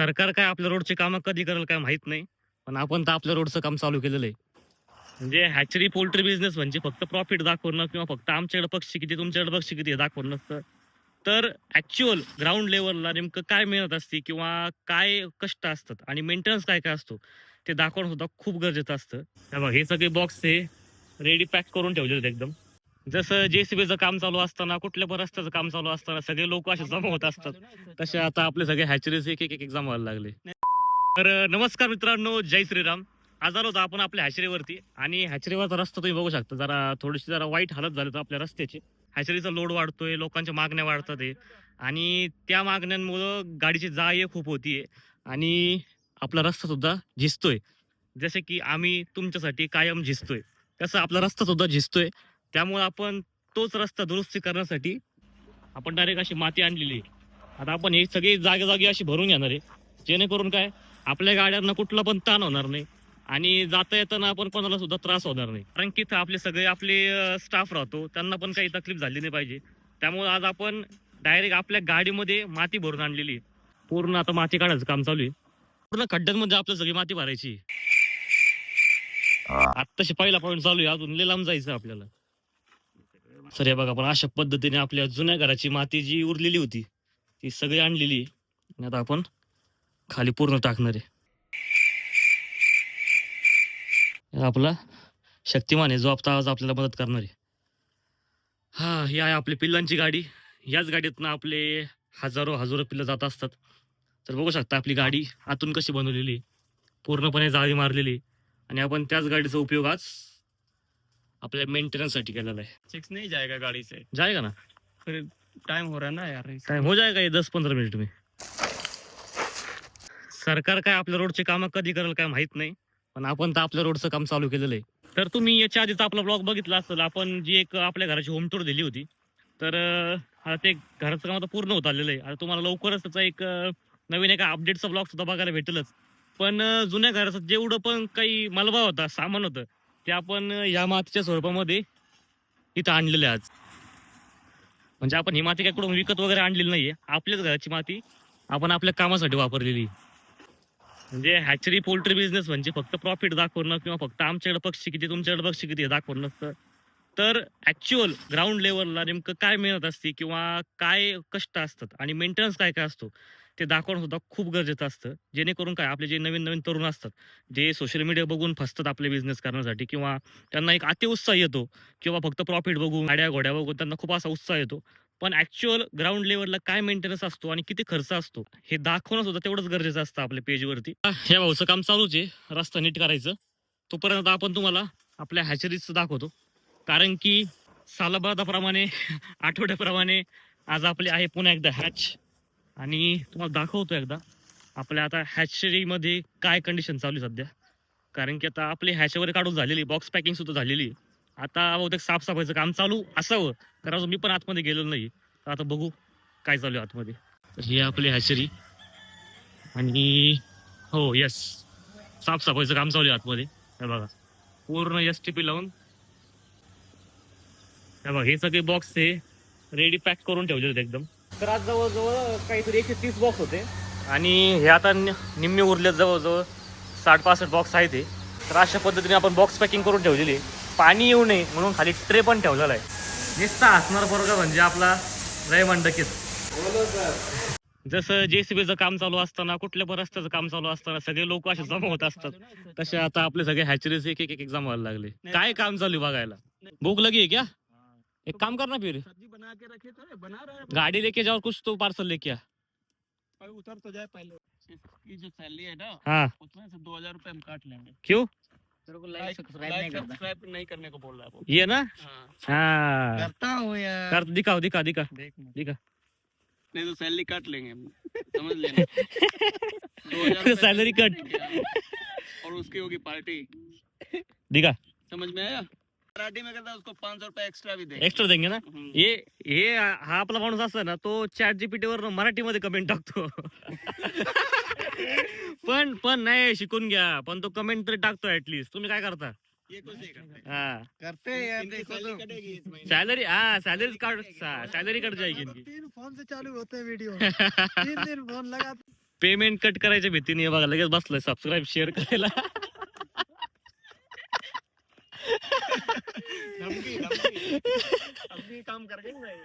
सरकार काय आपल्या रोडचे कामं कधी करेल काय माहीत नाही पण आपण तर आपल्या रोडचं काम चालू केलेलं आहे. म्हणजे हॅचरी पोल्ट्री बिझनेस म्हणजे फक्त प्रॉफिट दाखवणं किंवा फक्त आमच्याकडे पक्षी किती तुमच्याकडे पक्षी किती दाखवणं नसतं. तर ऍक्च्युअल ग्राउंड लेवलला नेमकं काय मेहनत असते किंवा काय कष्ट असतात आणि मेंटेनन्स काय काय असतो ते दाखवणं सुद्धा खूप गरजेचं असतं. हे बघ, हे सगळे बॉक्स हे रेडी पॅक करून ठेवलेले होते एकदम. जसं जेसीबीचं काम चालू असताना कुठल्या पण रस्त्याचं काम चालू असताना सगळे लोक असे जमा होत असतात. तसे आता आपले सगळे हॅचरीज एक एक एक एक्झाम व्हायला लागले. तर नमस्कार मित्रांनो जय श्रीराम. आज आलो होतो आपण आपल्या हॅचरीवरती आणि हॅचरीवरचा रस्ता तुम्ही बघू शकता. जरा थोडीशी जरा वाईट हालत झाली होती आपल्या रस्त्याची. हॅचरीचा लोड वाढतोय लोकांच्या मागण्या वाढतात आहे. आणि त्या मागण्यांमुळं गाडीची जा ये खूप होतीये आणि आपला रस्ता सुद्धा झिजतोय. जसे की आम्ही तुमच्यासाठी कायम झिजतोय. तसं आपला रस्ता सुद्धा झिजतोय. त्यामुळे आपण तोच रस्ता दुरुस्ती करण्यासाठी आपण डायरेक्ट अशी माती आणलेली आता आपण हे सगळी जागे जागी अशी भरून घेणार आहे. जेणेकरून काय आपल्या गाड्यांना कुठला पण ताण होणार नाही आणि जाता येताना आपण कोणाला सुद्धा त्रास होणार नाही. कारण की इथं आपले सगळे आपले स्टाफ राहतो त्यांना पण काही तकलीफ झाली नाही पाहिजे. त्यामुळे आज आपण डायरेक्ट आपल्या गाडीमध्ये माती भरून आणलेली आहे. पूर्ण आता माती काढायचं काम चालू आहे. पूर्ण खड्ड्यांमध्ये आपलं सगळी माती भरायची आत्ताशी पहिला पॉईंट चालू आहे. अजून लय लांब जायचं आपल्याला. सर हे बघा पण अशा पद्धतीने आपल्या जुन्या घराची माती जी उरलेली होती ती सगळी आणलेली आणि आता आपण खाली पूर्ण टाकणार आहे. आपला शक्तिमान आहे जो आता आज आपल्याला मदत करणार आहे. हा ही आहे आपली पिल्लांची गाडी. याच गाडीतनं आपले हजारो हजारो पिल्लं जात असतात. तर बघू शकता आपली गाडी आतून कशी बनवलेली आहे. पूर्णपणे जाळी मारलेली आणि आपण त्याच गाडीचा उपयोग आज आपल्या मेंटेनन्ससाठी केलेला आहे. सिक्स नहीं जाएगा गाड़ी से जाएगा ना? टाइम हो रहा है ना यार. टाइम हो जाएगा ये दस पंधरा मिनिट में सरकार काय आपल्या रोडचे कामं कधी करेल काय माहीत नाही पण आपण तर आपल्या रोडचं काम चालू केलेलं आहे. तर तुम्ही याच्या आधीचा आपला ब्लॉग बघितला असेल आपण जी एक आपल्या घराची होम टूर दिली होती तर अं, आता ते घराचं काम आता पूर्ण होत आलेलं आहे. आता तुम्हाला लवकरच त्याचा एक अं, नवीन एका अपडेटचा ब्लॉग सुद्धा बघायला भेटेलच. पण अं, जुन्या घराचं जेवढं पण काही मलबा होता सामान होतं ते आपण या मातीच्या स्वरूपामध्ये इथं आणलेले आज. म्हणजे आपण ही माती काय कुठून विकत वगैरे आणलेली नाहीये. आपल्याच घराची माती आपण आपल्या कामासाठी वापरलेली. म्हणजे हॅचरी पोल्ट्री बिझनेस म्हणजे फक्त प्रॉफिट दाखवणं किंवा फक्त आमच्याकडे पक्षी किती तुमच्याकडे पक्षी किती दाखवणं नसतं. तर ऍक्च्युअल ग्राउंड लेवलला नेमकं काय मेहनत असते किंवा काय कष्ट असतात आणि मेंटेनन्स काय काय असतो ते दाखवणं सुद्धा खूप गरजेचं असतं. जेणेकरून काय आपले जे नवीन नवीन तरुण असतात जे सोशल मीडिया बघून फसतात आपले बिझनेस करण्यासाठी किंवा त्यांना एक अति उत्साह येतो किंवा फक्त प्रॉफिट बघून गाड्या घोड्या बघून त्यांना खूप असा उत्साह येतो. पण ऍक्च्युअल ग्राउंड लेवलला काय मेंटेनन्स असतो आणि किती खर्च असतो हे दाखवणं सुद्धा तेवढंच गरजेचं असतं आपल्या पेजवरती ह्या भाऊचं काम चालूच आहे. रस्ता नीट करायचं. तोपर्यंत आपण तुम्हाला आपल्या हॅचरीज दाखवतो. कारण की सालबादाप्रमाणे आठवड्याप्रमाणे आज आपली आहे पुन्हा एकदा हॅच आणि तुम्हाला दाखवतो एकदा. आपल्या आता हॅचरीमध्ये काय कंडिशन चालू आहे सध्या? कारण की आता आपली हॅच वगैरे काढून झालेली बॉक्स पॅकिंग सुद्धा झालेली. आहे. आता बहुतेक साफसफाईचं काम चालू असावं. कारण अजून मी पण आतमध्ये गेलो नाही. तर आता बघू काय चालू आहे आतमध्ये. तर ही आपली हॅचरी आणि हो यस साफसफाईचं काम चालू आहे आतमध्ये. हे बघा. पूर्ण एस टी पी लावून. हे बघा हे सगळे बॉक्स हे रेडी पॅक करून ठेवले होते एकदम. तर आज जवळजवळ काहीतरी एकशे तीस बॉक्स होते. आणि हे आता नि- निम्मे उरले जवळजवळ साठ पासष्ट बॉक्स आहेत ते तर अशा पद्धतीने आपण बॉक्स पॅकिंग करून ठेवलेली आहे. पाणी येऊ नये म्हणून खाली ट्रे पण ठेवलेला आहे. नुसता हसणार बरोबर म्हणजे आपला रय मंडकीत जसं जेसीबीचं काम चालू असताना कुठल्या पण रस्त्याचं काम चालू असताना सगळे लोक असे जमा होत असतात. तसे आता आपले सगळे हॅचरीज एक एक एक एक्झाम व्हायला लागले. काय काम चालू आहे बघायला? भूक लगी है क्या? एक काम करना फिर। सब्ज़ी बना के रखे तो बना रहा है गाड़ी लेके जाओ कुछ तो पार्सल लेके आ। उतर तो जाए पहले। इसकी जो सैलरी है ना हाँ। उसमें से दो हज़ार रूपए हम काट लेंगे। क्यों? को लाइक लाइक सब्सक्राइब नहीं करता सब्सक्राइब नहीं करने को बोल रहा है वो। ये ना? हाँ। हाँ। करता हूँ यार। कर दिखाओ दिखा दिखा। देख दिखा। नहीं तो सैलरी काट लेंगे समझ लेना। रुपए Salary cut. और उसकी होगी पार्टी दिखा। समझ में आया? पार्टी में करता है उसको पाँच सौ रुपए एक्स्ट्रा भी देंगे। एक्स्ट्रा देंगे ना? हम्म। हे हे हा आपला माणूस असता ना तो चॅट जीपीटी वर मराठीमध्ये कमेंट टाकतो. पण पण नाही शिकून घ्या. पण तो कमेंट तरी टाकतो ऍटलीस्ट तुम्ही काय करता? ये कुछ नहीं करते। हा. करते हैं यार इनकी देखो सैलरी तो कटेगी इस महीने। सॅलरी हा सॅलरी कार्ड सॅलरी कट जाएगी इनकी. तीन फोन से चालू होते हैं वीडियो तीन दिन फोन लगा पेमेंट कट करायच्या भीतीने हे बघा लगेच बसलोय सबस्क्राईब शेअर करायला.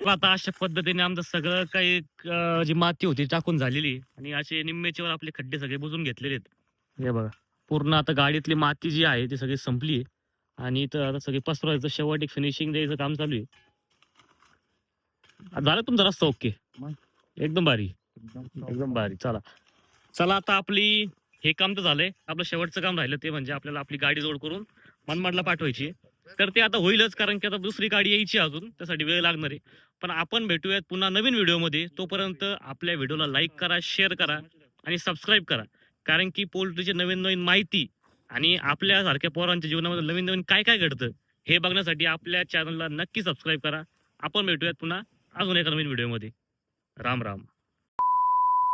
आता अशा पद्धतीने आमचं सगळं काही अं, जी माती होती टाकून झालेली आणि असे निम्मेच्यावर आपले खड्डे सगळे बुजून घेतलेले आहेत. हे बघा. पूर्ण आता गाडीतली माती जी आहे ती सगळी संपली आणि इथं आता सगळी पसरवायचं शेवट एक फिनिशिंग द्यायचं काम चालू आहे. झालं तुमचा रस्ता ओके मग? एकदम भारी. एकदम भारी. चला. चला आता आपली हे काम तर झालंय. आपलं शेवटचं काम राहिलं ते म्हणजे आपल्याला आपली गाडी जोड करून मनमाडला पाठवायची तर ते आता होईलच कारण की आता दुसरी गाडी यायची अजून त्यासाठी वेळ लागणार आहे. पण आपण भेटूयात पुन्हा नवीन व्हिडिओमध्ये. तोपर्यंत आपल्या व्हिडिओला लाईक करा शेअर करा आणि सबस्क्राईब करा. कारण की पोल्ट्रीची नवीन नवीन माहिती आणि आपल्यासारख्या पोरांच्या जीवनामध्ये नवीन नवीन काय काय घडतं हे बघण्यासाठी आपल्या चॅनलला नक्की सबस्क्राईब करा. आपण भेटूयात पुन्हा अजून एका नवीन व्हिडिओमध्ये. राम राम.